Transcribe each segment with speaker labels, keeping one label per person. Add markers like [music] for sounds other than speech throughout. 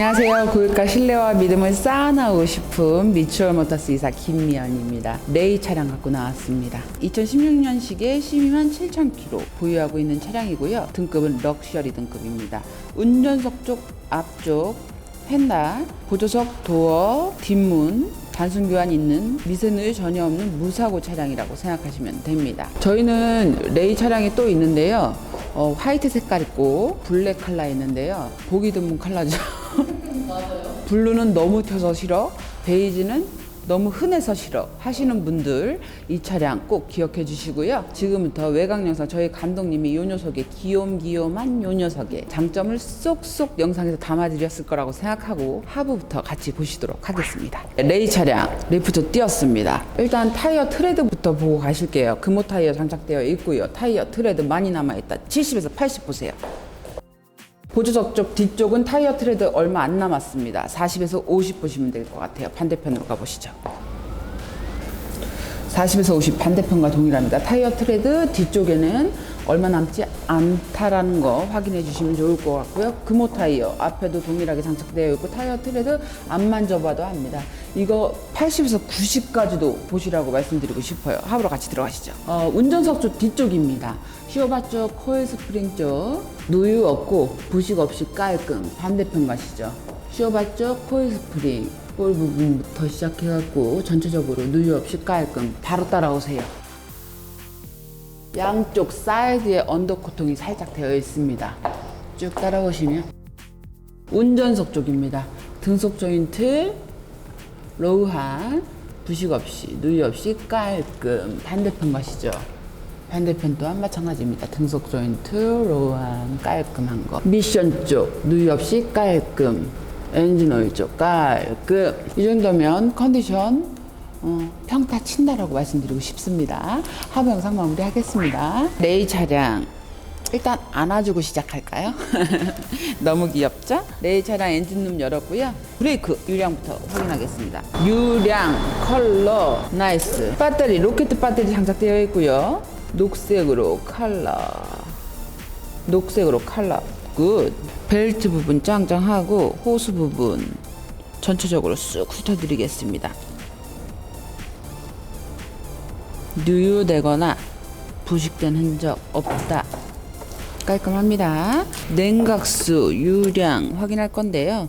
Speaker 1: 안녕하세요. 고유가 신뢰와 믿음을 쌓아나오고 싶은 미추얼 모터스 이사 김미연입니다. 레이 차량 갖고 나왔습니다. 2016년식에 12만 7천 킬로 보유하고 있는 차량이고요. 등급은 럭셔리 등급입니다. 운전석 쪽 앞쪽 펜달, 보조석 도어, 뒷문, 단순 교환 있는 미세누유 전혀 없는 무사고 차량이라고 생각하시면 됩니다. 저희는 레이 차량이 또 있는데요. 어, 화이트 색깔 있고 블랙 컬러 있는데요. 보기 드문 컬러죠. [laughs] [laughs] 블루는 너무 튀어서 싫어. 베이지는 너무 흔해서 싫어 하시는 분들 이 차량 꼭 기억해 주시고요. 지금부터 외곽 영상 저희 감독님이 요 녀석의 귀염귀염한 요 녀석의 장점을 쏙쏙 영상에서 담아드렸을 거라고 생각하고 하부부터 같이 보시도록 하겠습니다. 레이 차량 리프트 띄었습니다. 일단 타이어 트레드부터 보고 가실게요. 금호 타이어 장착되어 있고요. 타이어 트레드 많이 남아있다. 70에서 80 보세요. 보조석 쪽 뒤쪽은 타이어 트레드 얼마 안 남았습니다. 40에서 50 보시면 될 것 같아요. 반대편으로 가보시죠. 40에서 50 반대편과 동일합니다. 타이어 트레드 뒤쪽에는 얼마 남지 않다라는 거 확인해 주시면 좋을 것 같고요. 금호 타이어 앞에도 동일하게 장착되어 있고 타이어 트레드 안 만져봐도 합니다. 이거 80에서 90까지도 보시라고 말씀드리고 싶어요. 하부로 같이 들어가시죠. 어, 운전석 쪽 뒤쪽입니다. 시어바 쪽, 코일 스프링 쪽 누유 없고 부식 없이 깔끔 반대편 가시죠. 시어바 쪽 코일 스프링 볼 부분부터 시작해갖고 전체적으로 누유 없이 깔끔 바로 따라오세요. 양쪽 사이드에 언더코팅이 살짝 되어 있습니다. 쭉 따라오시면 운전석 쪽입니다. 등속 조인트 로우한 부식 없이 누유 없이 깔끔 반대편 가시죠. 반대편 또한 마찬가지입니다. 등속 조인트 로우한 깔끔한 거. 미션 쪽 누유 없이 깔끔. 엔진 오일 쪽 깔끔. 이 정도면 컨디션 어, 평타 친다라고 말씀드리고 싶습니다. 하부 영상 마무리하겠습니다. 레이 차량 일단 안아주고 시작할까요? [laughs] 너무 귀엽죠? 레이 차량 엔진룸 열었고요. 브레이크 유량부터 확인하겠습니다. 유량, 컬러, 나이스. 배터리, 로켓 배터리 장착되어 있고요. 녹색으로 컬러. 녹색으로 컬러. 굿. 벨트 부분 짱짱하고 호수 부분 전체적으로 쑥 훑어드리겠습니다. 누유되거나 부식된 흔적 없다. 깔끔합니다. 냉각수 유량 확인할 건데요.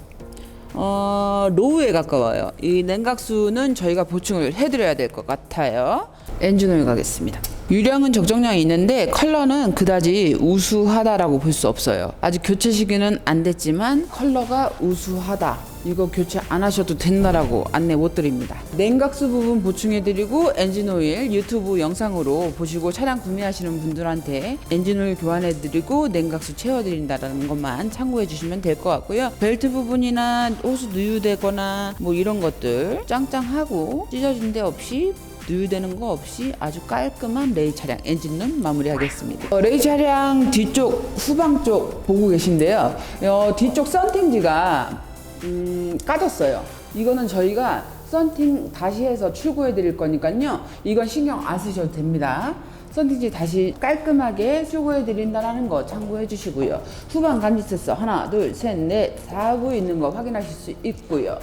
Speaker 1: 어, 로우에 가까워요. 이 냉각수는 저희가 보충을 해드려야 될 것 같아요. 엔진오일 가겠습니다. 유량은 적정량이 있는데 컬러는 그다지 우수하다라고 볼 수 없어요. 아직 교체 시기는 안 됐지만 컬러가 우수하다. 이거 교체 안 하셔도 된다라고 안내 못 드립니다. 냉각수 부분 보충해드리고 엔진오일 유튜브 영상으로 보시고 차량 구매하시는 분들한테 엔진오일 교환해드리고 냉각수 채워드린다라는 것만 참고해 주시면 될 것 같고요. 벨트 부분이나 호수 누유되거나 뭐 이런 것들 짱짱하고 찢어진 데 없이 누유되는 거 없이 아주 깔끔한 레이 차량 엔진룸 마무리하겠습니다. 어, 레이 차량 뒤쪽 후방 쪽 보고 계신데요. 어, 뒤쪽 썬팅지가 음, 까졌어요. 이거는 저희가 썬팅 다시 해서 출고해 드릴 거니까요. 이건 신경 안 쓰셔도 됩니다. 썬팅지 다시 깔끔하게 출고해 드린다는 거 참고해 주시고요. 후방 감지 센서 하나, 둘, 셋, 넷, 4구 있는 거 확인하실 수 있고요.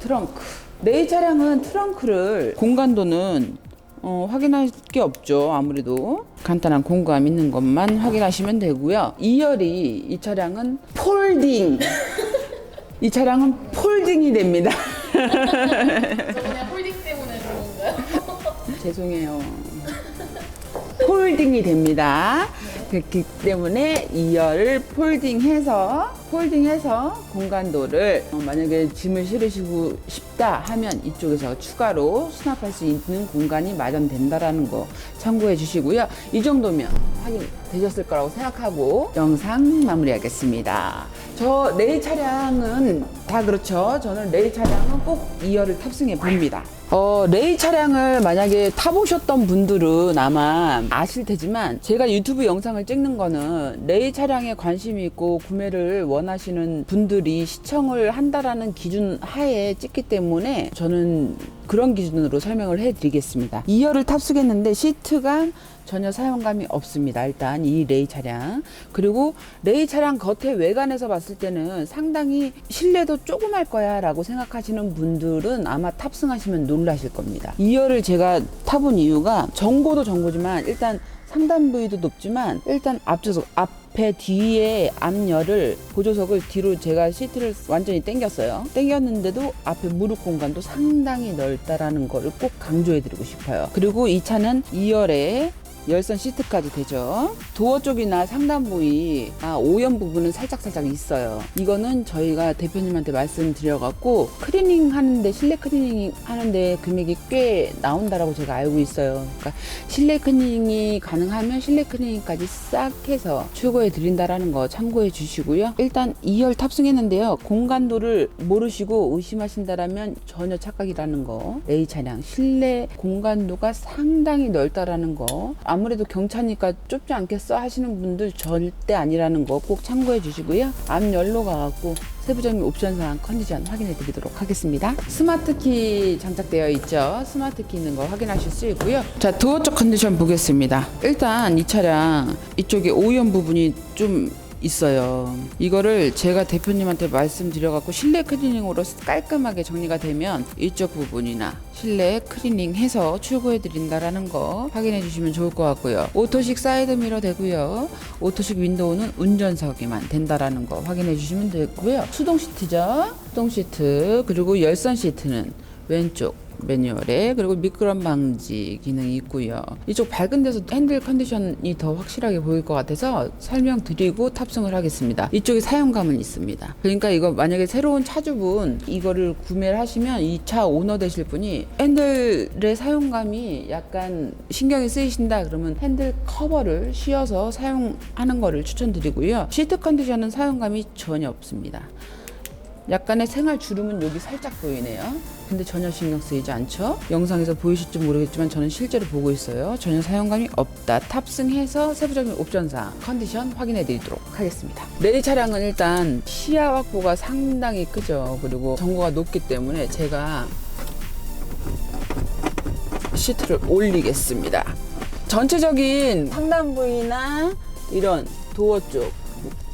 Speaker 1: 트렁크. 내 차량은 트렁크를 공간도는 어, 확인할 게 없죠. 아무래도 간단한 공감 있는 것만 확인하시면 되고요. 2열이 이 차량은 폴딩. [laughs] 이 차량은 폴딩이 됩니다.
Speaker 2: 저번에 홀딩 때문에 그런 건가요?
Speaker 1: 죄송해요. 폴딩이 됩니다. 그렇기 때문에 2열을 폴딩해서 폴딩해서 공간도를 어, 만약에 짐을 실으시고 싶다 하면 이쪽에서 추가로 수납할 수 있는 공간이 마련된다라는 거 참고해 주시고요. 이 정도면 확인되셨을 거라고 생각하고 영상 마무리하겠습니다. 저 레이 차량은 다 그렇죠. 저는 레이 차량은 꼭 2열을 탑승해 봅니다. 어, 레이 차량을 만약에 타보셨던 분들은 아마 아실 테지만 제가 유튜브 영상을 찍는 거는 레이 차량에 관심이 있고 구매를 원하시는 분들이 시청을 한다라는 기준 하에 찍기 때문에 저는 그런 기준으로 설명을 해드리겠습니다. 2열을 탑승했는데 시트가 전혀 사용감이 없습니다. 일단 이 레이 차량 그리고 레이 차량 겉에 외관에서 봤을 때는 상당히 실내도 조그말 거야라고 생각하시는 분들은 아마 탑승하시면 놀라실 겁니다. 2열을 제가 타본 이유가 정보도 정보지만 일단 상단 부위도 높지만 일단 앞좌석 앞 에 뒤에 앞열을 보조석을 뒤로 제가 시트를 완전히 당겼어요. 당겼는데도 앞에 무릎 공간도 상당히 넓다라는 거를 꼭 강조해 드리고 싶어요. 그리고 이 차는 2열에 열선 시트까지 되죠. 도어 쪽이나 상단 부위, 아, 오염 부분은 살짝살짝 있어요. 이거는 저희가 대표님한테 말씀드려갖고, 클리닝 하는데, 실내 클리닝 하는데 금액이 꽤 나온다라고 제가 알고 있어요. 그러니까 실내 클리닝이 가능하면 실내 클리닝까지 싹 해서 출고해 드린다라는 거 참고해 주시고요. 일단 2열 탑승했는데요. 공간도를 모르시고 의심하신다라면 전혀 착각이라는 거. A 차량 실내 공간도가 상당히 넓다라는 거. 아무래도 경차니까 좁지 않겠어 하시는 분들 절대 아니라는 거 꼭 참고해 주시고요. 앞 열로 가갖고 세부적인 옵션 사항 컨디션 확인해 드리도록 하겠습니다. 스마트 키 장착되어 있죠. 스마트 키 있는 거 확인하실 수 있고요. 자, 도어 쪽 컨디션 보겠습니다. 일단 이 차량 이쪽에 오염 부분이 좀 있어요. 이거를 제가 대표님한테 말씀드려갖고 실내 클리닝으로 깔끔하게 정리가 되면 이쪽 부분이나 실내 클리닝 해서 출고해 드린다라는 거 확인해 주시면 좋을 것 같고요. 오토식 사이드 미러 되고요. 오토식 윈도우는 운전석에만 된다라는 거 확인해 주시면 되고요. 수동 시트죠. 수동 시트 그리고 열선 시트는 왼쪽 매뉴얼에 그리고 미끄럼 방지 기능이 있고요. 이쪽 밝은 데서 핸들 컨디션이 더 확실하게 보일 것 같아서 설명드리고 탑승을 하겠습니다. 이쪽에 사용감은 있습니다. 그러니까 이거 만약에 새로운 차주분 이거를 구매를 하시면 이 차 오너 되실 분이 핸들의 사용감이 약간 신경이 쓰이신다 그러면 핸들 커버를 씌워서 사용하는 거를 추천드리고요. 시트 컨디션은 사용감이 전혀 없습니다. 약간의 생활 주름은 여기 살짝 보이네요. 근데 전혀 신경 쓰이지 않죠? 영상에서 보이실지 모르겠지만 저는 실제로 보고 있어요. 전혀 사용감이 없다. 탑승해서 세부적인 옵션상 컨디션 확인해 드리도록 하겠습니다. 레디 차량은 일단 시야 확보가 상당히 크죠. 그리고 전고가 높기 때문에 제가 시트를 올리겠습니다. 전체적인 상단 부위나 이런 도어 쪽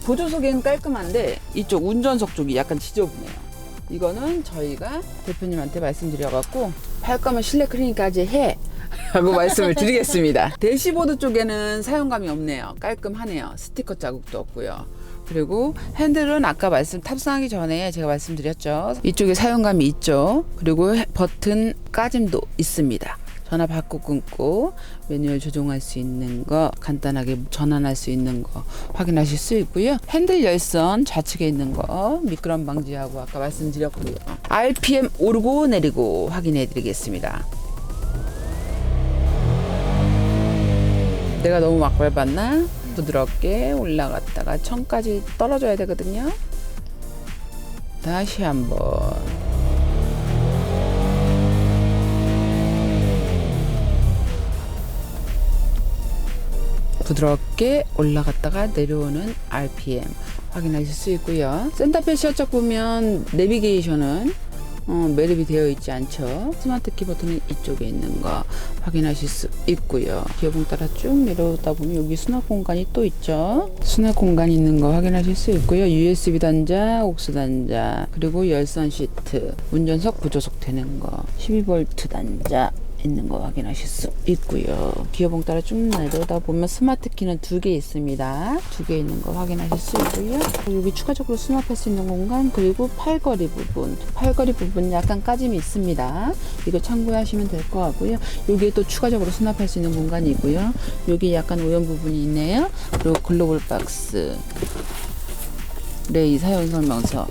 Speaker 1: 보조석에는 깔끔한데 이쪽 운전석 쪽이 약간 지저분해요. 이거는 저희가 대표님한테 말씀드려갖고 할 거면 실내 클리닝까지 해. 라고 [laughs] 말씀을 드리겠습니다. 대시보드 쪽에는 사용감이 없네요. 깔끔하네요. 스티커 자국도 없고요. 그리고 핸들은 아까 말씀 탑승하기 전에 제가 말씀드렸죠. 이쪽에 사용감이 있죠. 그리고 해- 버튼 까짐도 있습니다. 전화 받고 끊고 매뉴얼 조정할 수 있는 거 간단하게 전환할 수 있는 거 확인하실 수 있고요. 핸들 열선 좌측에 있는 거 미끄럼 방지하고 아까 말씀드렸고요. RPM 오르고 내리고 확인해 드리겠습니다. 내가 너무 막 밟았나? 부드럽게 올라갔다가 천까지 떨어져야 되거든요. 다시 한번 부드럽게 올라갔다가 내려오는 RPM 확인하실 수 있고요. 센터페 시어적 보면 내비게이션은 어, 매립이 되어 있지 않죠. 스마트 키 버튼은 이쪽에 있는 거 확인하실 수 있고요. 기어봉 따라 쭉 내려오다 보면 여기 수납 공간이 또 있죠. 수납 공간이 있는 거 확인하실 수 있고요. USB 단자, 옥스 단자, 그리고 열선 시트, 운전석 부조석 되는 거, 12V 단자, 있는 거 확인하실 수 있고요. 기어봉 따라 쭉 내려오다 보면 스마트 키는 두 개 있습니다. 두 개 있는 거 확인하실 수 있고요. 여기 추가적으로 수납할 수 있는 공간 그리고 팔걸이 부분 팔걸이 부분 약간 까짐이 있습니다. 이거 참고하시면 될 것 같고요. 여기에 또 추가적으로 수납할 수 있는 공간이 있고요. 여기 약간 오염 부분이 있네요. 그리고 글로벌 박스 레이 사용 설명서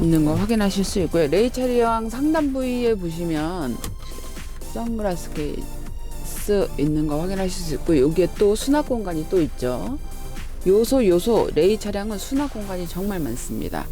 Speaker 1: 있는 거 확인하실 수 있고요. 레이 차량 상단 부위에 보시면 선글라스 케이스 있는 거 확인하실 수 있고 여기에 또 수납 공간이 또 있죠. 요소 요소 레이 차량은 수납 공간이 정말 많습니다.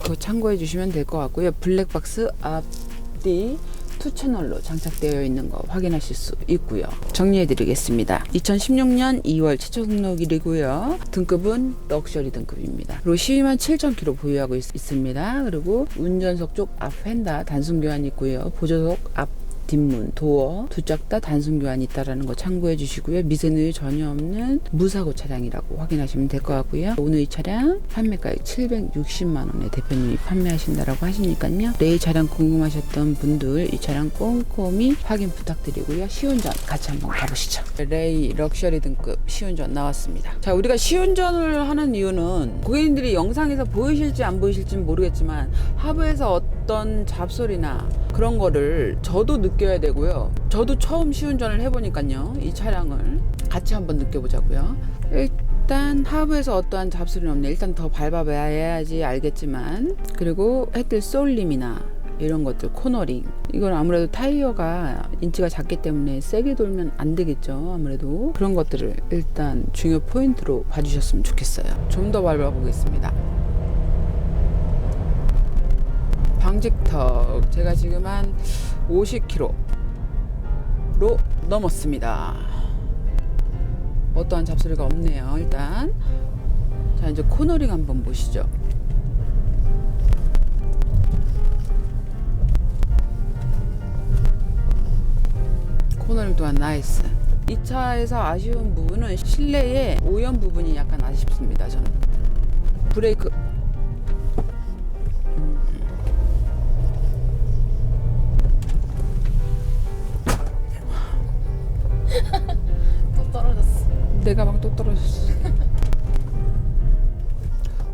Speaker 1: 그거 참고해 주시면 될 것 같고요. 블랙박스 앞뒤 투 채널로 장착되어 있는 거 확인하실 수 있고요. 정리해 드리겠습니다. 2016년 2월 최초 등록일이고요. 등급은 럭셔리 등급입니다. 그리고 12만 7천 킬로 보유하고 있, 있습니다. 그리고 운전석 쪽 앞 휀다 단순 교환이 있고요. 보조석 앞 뒷문, 도어 두짝다 단순 교환이 있다라는 거 참고해 주시고요. 미세누이 전혀 없는 무사고 차량이라고 확인하시면 될 것 같고요. 오늘 이 차량 판매가액 760만 원에 대표님이 판매하신다라고 하시니까요. 레이 차량 궁금하셨던 분들 이 차량 꼼꼼히 확인 부탁드리고요. 시운전 같이 한번 가보시죠. 레이 럭셔리 등급 시운전 나왔습니다. 자, 우리가 시운전을 하는 이유는 고객님들이 영상에서 보이실지 안 보이실지 모르겠지만 하부에서 어떤 잡소리나 그런 거를 저도 느껴야 되고요. 저도 처음 시운전을 해보니까요. 이 차량을 같이 한번 느껴보자고요. 일단 하부에서 어떠한 잡소리는 없네. 일단 더 밟아봐야지 알겠지만 그리고 헤드 쏠림이나 이런 것들 코너링 이건 아무래도 타이어가 인치가 작기 때문에 세게 돌면 안 되겠죠 아무래도 그런 것들을 일단 중요 포인트로 봐주셨으면 좋겠어요 좀 더 밟아보겠습니다 방직턱. 제가 지금 한 50km로 넘었습니다. 어떠한 잡소리가 없네요 일단. 자 이제 코너링 한번 보시죠. 코너링 또한 나이스. 이 차에서 아쉬운 부분은 실내의 오염 부분이 약간 아쉽습니다 저는. 브레이크 내 가방 또 떨어졌어. [laughs]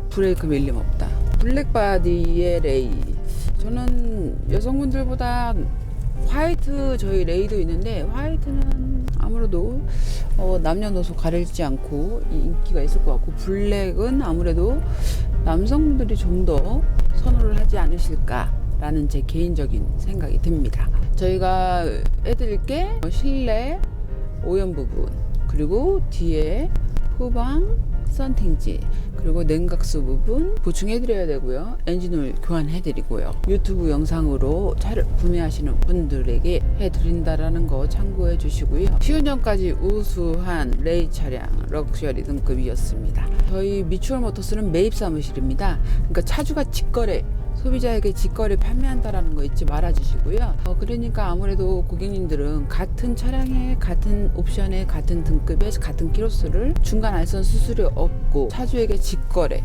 Speaker 1: 브레이크 밀림 없다. 블랙바디의 레이. 저는 여성분들보다 화이트 저희 레이도 있는데 화이트는 아무래도 어, 남녀노소 가리지 않고 이 인기가 있을 것 같고 블랙은 아무래도 남성분들이 좀 더 선호를 하지 않으실까라는 제 개인적인 생각이 듭니다. 저희가 해드릴 게 실내 오염 부분 그리고 뒤에 후방 썬팅지 그리고 냉각수 부분 보충해드려야 되고요. 엔진오일 교환해드리고요. 유튜브 영상으로 차를 구매하시는 분들에게 해드린다라는 거 참고해 주시고요. 시운전까지 우수한 레이 차량 럭셔리 등급이었습니다. 저희 미추얼 모터스는 매입 사무실입니다. 그러니까 차주가 직거래 소비자에게 직거래 판매한다라는 거 잊지 말아 주시고요. 어, 그러니까 아무래도 고객님들은 같은 차량에 같은 옵션에 같은 등급에 같은 키로수를 중간 알선 수수료 없고 차주에게 직거래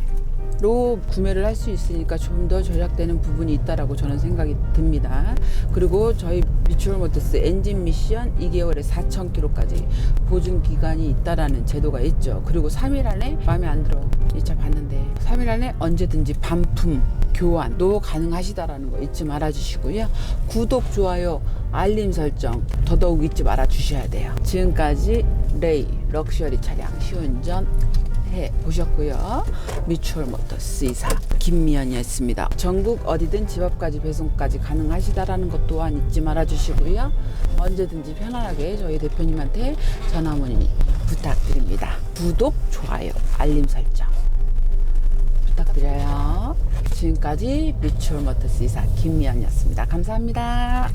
Speaker 1: 로 구매를 할 수 있으니까 좀 더 절약되는 부분이 있다라고 저는 생각이 듭니다. 그리고 저희 미추얼 모터스 엔진 미션 2개월에 4,000km까지 보증 기간이 있다라는 제도가 있죠. 그리고 3일 안에 마음에 안 들어 이 차 봤는데 3일 안에 언제든지 반품 교환도 가능하시다라는 거 잊지 말아 주시고요. 구독, 좋아요, 알림 설정 더더욱 잊지 말아 주셔야 돼요. 지금까지 레이 럭셔리 차량 시운전 해 보셨고요. 미추얼 모터스 이사 김미연이었습니다. 전국 어디든 집 앞까지 배송까지 가능하시다라는 것 또한 잊지 말아 주시고요. 언제든지 편안하게 저희 대표님한테 전화 문의 부탁드립니다. 구독, 좋아요, 알림 설정 부탁드려요. 지금까지 미추얼 모터스 이사 김미연이었습니다. 감사합니다.